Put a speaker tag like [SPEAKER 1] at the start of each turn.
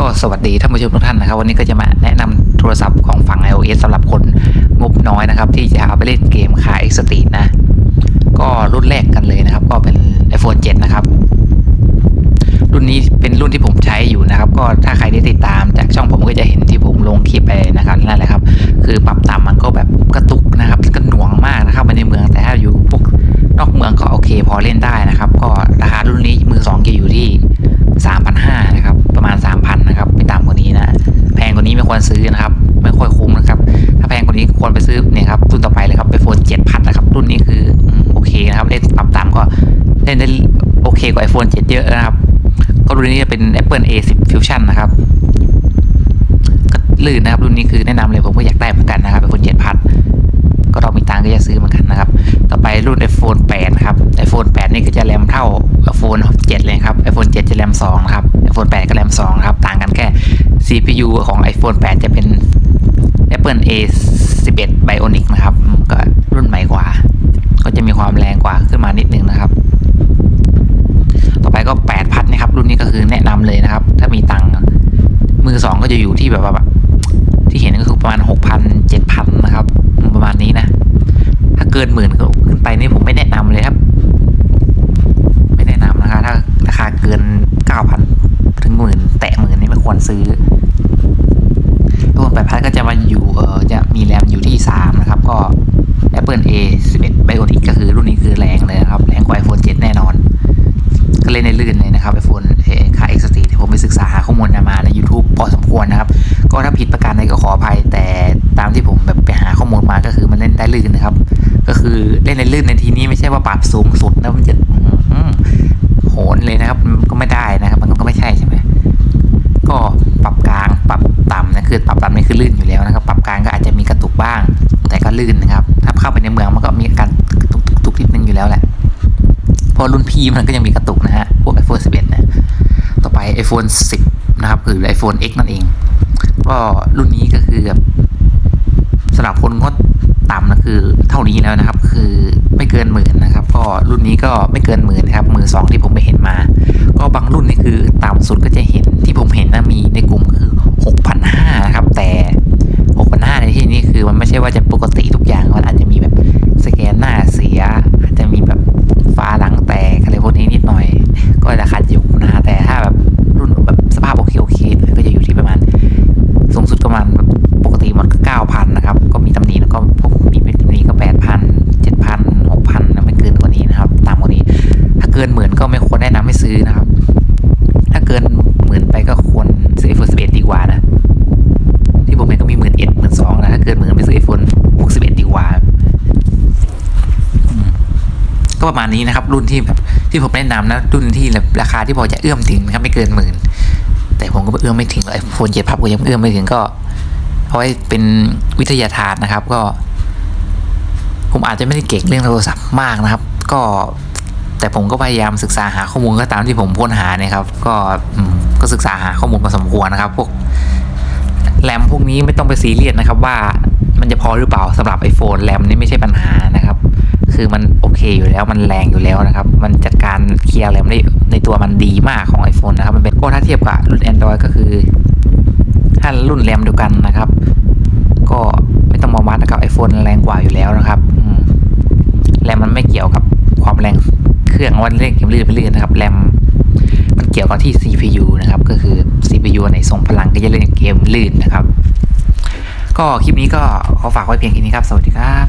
[SPEAKER 1] ก็สวัสดีท่านผู้ชมทุกท่านนะครับ วันนี้ก็จะมาแนะนำโทรศัพท์ของฝั่ง iOS สำหรับคนงบน้อยนะครับ ที่จะเอาไปเล่นเกมคา X Street นะ ก็รุ่นแรกกันเลยนะครับ ก็เป็น iPhone 7 นะครับ รุ่นนี้เป็นรุ่นที่ผมใช้อยู่นะครับ ก็ถ้าใครได้ติดตามจากช่องผมก็จะเห็นที่ผมลงคลิปไปนะครับนั่นแหละครับ คือปรับต่ำมันก็แบบกระตุกนะครับก็หน่วงมากนะครับในเมืองแต่ถ้าอยู่พวกนอกเมืองก็โอเค พอเล่นได้นะครับ ก็ราคารุ่นนี้มือสองจะอยู่ที่3,500นะครับ ประมาณ 3,000นะครับไม่ต่ำกว่านี้นะแพงกว่านี้ไม่ควรซื้อนะครับ ไม่ค่อยคุ้มนะครับ ถ้าแพงกว่านี้ควรไปซื้อเนี่ยครับรุ่นต่อไปเลยครับไอโฟน7,000นนะครับ รุ่นนี้คือโอเคนะครับเล่นปรับต่ำก็เล่นได้โอเคกว่า iPhone 7 เยอะนะครับ ก็รุ่นนี้จะเป็น Apple A10 Fusion นะครับ ก็ลื่นนะครับรุ่นนี้คือแนะนำเลยผมก็อยากได้เหมือนกันนะครับ iPhone 7,000ก็เรามีตังก็จะซื้อเหมือนกันนะครับ ต่อไปรุ่น iPhone 8นครับ iPhone 8 นี่ก็จะ แรมเท่า iPhone 7 เลยครับ iPhone 7 จะแรม2นะครับ iPhone 8 ก็แรม2ครับ ต่างกันแค่ CPU ของ iPhone 8 จะเป็น Apple A11 Bionic นะครับ ก็รุ่นใหม่กว่า ก็จะมีความแรงกว่าขึ้นมานิดนึงนะครับ ต่อไปก็8 0 0 0นะครับ รุ่นนี้ก็คือแนะนำเลยนะครับ ถ้ามีตังมือสองก็จะอยู่ที่แบบแบบที่เห็นก็คือประมาณ 6,000 7,000 นะครับ ประมาณนี้นะ ถ้าเกินหมื่นขึ้นไปนี่ผมไม่แนะนำเลยครับ ไม่แนะนำนะคะ ถ้าราคาเกิ น9,000ถึงหมื่นแตะหมื่นนี่ไม่ควรซื้อรุ่นแปดพันก็จะมาอยู่เออจะมีแรมอยู่ที่3นะครับ ก็ Apple A11 Bionic ก็คือรุ่นนี้คือแรงเลยนะครับ แรงกว่า iPhone 7 แน่นอน ก็เล่นในลื่นเลยนะครับ iPhone ค่า X Street ที่ผมไปศึกษาหาข้อมูลมาใน YouTube พอสมควรนะครับ ก็ถ้าผิดประการใดก็ขออภัย แต่ตามที่ผมแบบไปหาข้อมูลมาก็คือมันเล่นได้ลื่นนะครับ ก็คือเล่นในลื่นในทีนี้ไม่ใช่ว่าปรับสูงสุดนะ ก็ลื่นนะครับ ถ้าเข้าไปในเมืองมันก็มีอาการตุกตุกตุกนิดนึงอยู่แล้วแหละพราะรุ่นพี่มันก็ยังมีกระตุกนะฮะ พวก iPhone 11 นะ ต่อไป iPhone 10 นะครับคือ iPhone X นั่นเอง ก็รุ่นนี้ก็คือแบบสำหรับคนงดต่ำนะคือเท่านี้แล้วนะครับ คือไม่เกินหมื่นนะครับ ก็รุ่นนี้ก็ไม่เกินหมื่นนะครับมือสองที่ผมไปเห็นมา ก็บางรุ่นนี่คือต่ำสุดก็จะเห็นที่ผมเห็นนะมีในกลุ่มคือ 6,500นะครับ แต่ 6,500ในที่นี้คือมันไม่ใช่ ว่าจะปกติทุกอย่าง ก็ประมาณนี้นะครับ รุ่นที่แบบที่ผมแนะนำนะ รุ่นที่ราคาที่พอจะเอื้อมถึงนะครับไม่เกินหมื่นแต่ผมก็เอื้อมไม่ถึงไอโฟนเจ็ดพับก็ยังเอื้อมไม่ถึงก็เพราะว่าเป็นวิทยาทานนะครับ ก็ ผมอาจจะไม่ได้เก่งเรื่องโทรศัพท์มากนะครับ ก็แต่ผมก็พยายามศึกษาหาข้อมูลก็ตามที่ผมค้นหาเนี่ยครับ ก็ก็ศึกษาหาข้อมูลพอสมควรนะครับพวกแรมพวกนี้ไม่ต้องไปซีเรียสนะครับว่ามันจะพอหรือเปล่าสำหรับ iPhone แรมนี่ไม่ใช่ปัญหานะครับ มันโอเคอยู่แล้วมันแรงอยู่แล้วนะครับ มันจัดการเคลียร์แรมได้ในตัวมันดีมากของ iPhone นะครับ มันเป็นก็ถ้าเทียบกับรุ่น Android ก็คือถ้ารุ่นแรมเดียวกันนะครับ ก็ไม่ต้องมาวัดนะครับ iPhone แรงกว่าอยู่แล้วนะครับแรมมันไม่เกี่ยวกับความแรงเครื่องว่าเล่นเกมลื่นไม่ลื่นนะครับแรมมันเกี่ยวกับที่ CPU นะครับ ก็คือ CPU ในทรงพลังก็จะเล่นเกมลื่นนะครับ ก็คลิปนี้ก็ขอฝากไว้เพียงแค่นี้ครับ สวัสดีครับ